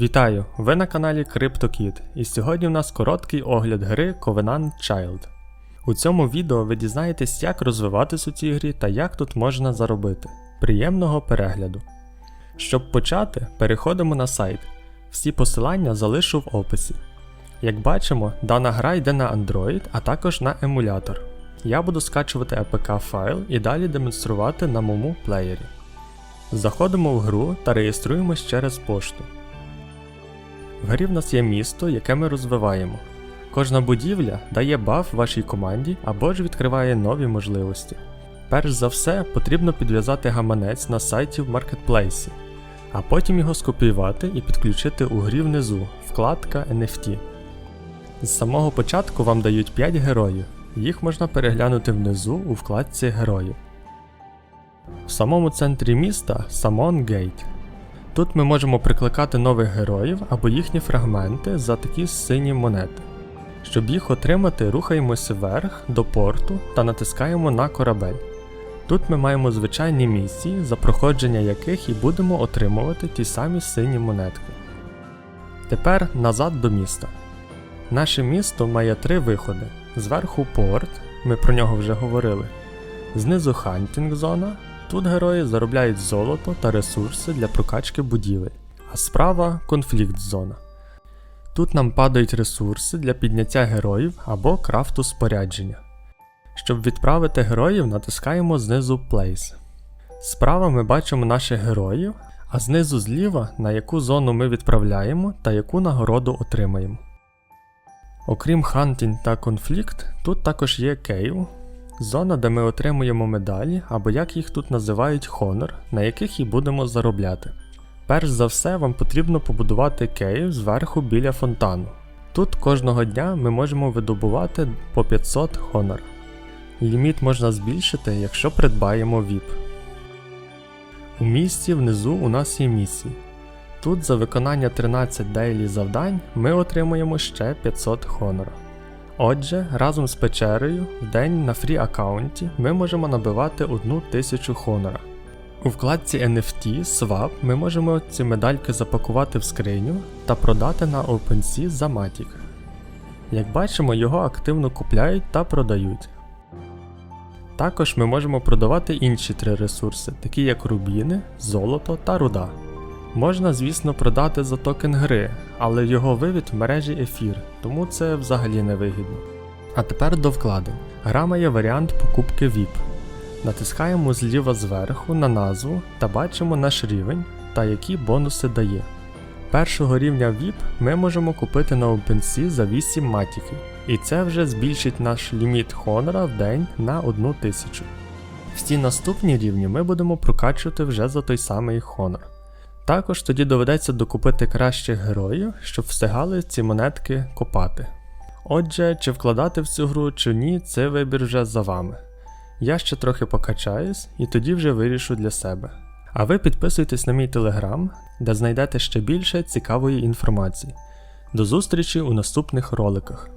Вітаю! Ви на каналі CryptoKid, і сьогодні в нас короткий огляд гри Covenant Child. У цьому відео ви дізнаєтесь, як розвиватись у цій грі та як тут можна заробити. Приємного перегляду! Щоб почати, переходимо на сайт. Всі посилання залишу в описі. Як бачимо, дана гра йде на Android, а також на емулятор. Я буду скачувати APK файл і далі демонструвати на моєму плеєрі. Заходимо в гру та реєструємось через пошту. В грі в нас є місто, яке ми розвиваємо. Кожна будівля дає баф вашій команді або ж відкриває нові можливості. Перш за все, потрібно підв'язати гаманець на сайті в маркетплейсі, а потім його скопіювати і підключити у грі внизу, вкладка NFT. З самого початку вам дають 5 героїв, їх можна переглянути внизу у вкладці Герої. В самому центрі міста Самон Гейт. Тут ми можемо прикликати нових героїв або їхні фрагменти за такі сині монети. Щоб їх отримати, рухаємося вверх до порту та натискаємо на корабель. Тут ми маємо звичайні місії, за проходження яких і будемо отримувати ті самі сині монетки. Тепер назад до міста. Наше місто має три виходи: зверху порт, ми про нього вже говорили, знизу хантінг зона. Тут герої заробляють золото та ресурси для прокачки будівель, а справа конфлікт зона. Тут нам падають ресурси для підняття героїв або крафту спорядження. Щоб відправити героїв, натискаємо знизу Place. Справа ми бачимо наших героїв, а знизу зліва на яку зону ми відправляємо та яку нагороду отримаємо. Окрім хантінг та конфлікт, тут також є кейв, Зона, де ми отримуємо медалі, або як їх тут називають хонор, на яких і будемо заробляти. Перш за все, вам потрібно побудувати кейв зверху біля фонтану. Тут кожного дня ми можемо видобувати по 500 хонор. Ліміт можна збільшити, якщо придбаємо VIP. У місті внизу у нас є місії. Тут за виконання 13 дейлі завдань ми отримуємо ще 500 хонора. Отже, разом з печерою в день на фрі аккаунті ми можемо набивати 1000 хонора. У вкладці NFT Swap ми можемо ці медальки запакувати в скриню та продати на OpenSea за Matic. Як бачимо, його активно купляють та продають. Також ми можемо продавати інші три ресурси, такі як рубіни, золото та руда. Можна, звісно, продати за токен гри, але його вивід в мережі ефір, тому це взагалі не вигідно. А тепер до вкладень. Гра має варіант покупки VIP. Натискаємо зліва зверху на назву та бачимо наш рівень та які бонуси дає. Першого рівня VIP ми можемо купити на OpenSea за 8 матіків, і це вже збільшить наш ліміт хонора в день на 1000. Всі наступні рівні ми будемо прокачувати вже за той самий хонор. Також тоді доведеться докупити кращих героїв, щоб встигали ці монетки копати. Отже, чи вкладати в цю гру, чи ні, це вибір вже за вами. Я ще трохи покачаюсь і тоді вже вирішу для себе. А ви підписуйтесь на мій телеграм, де знайдете ще більше цікавої інформації. До зустрічі у наступних роликах.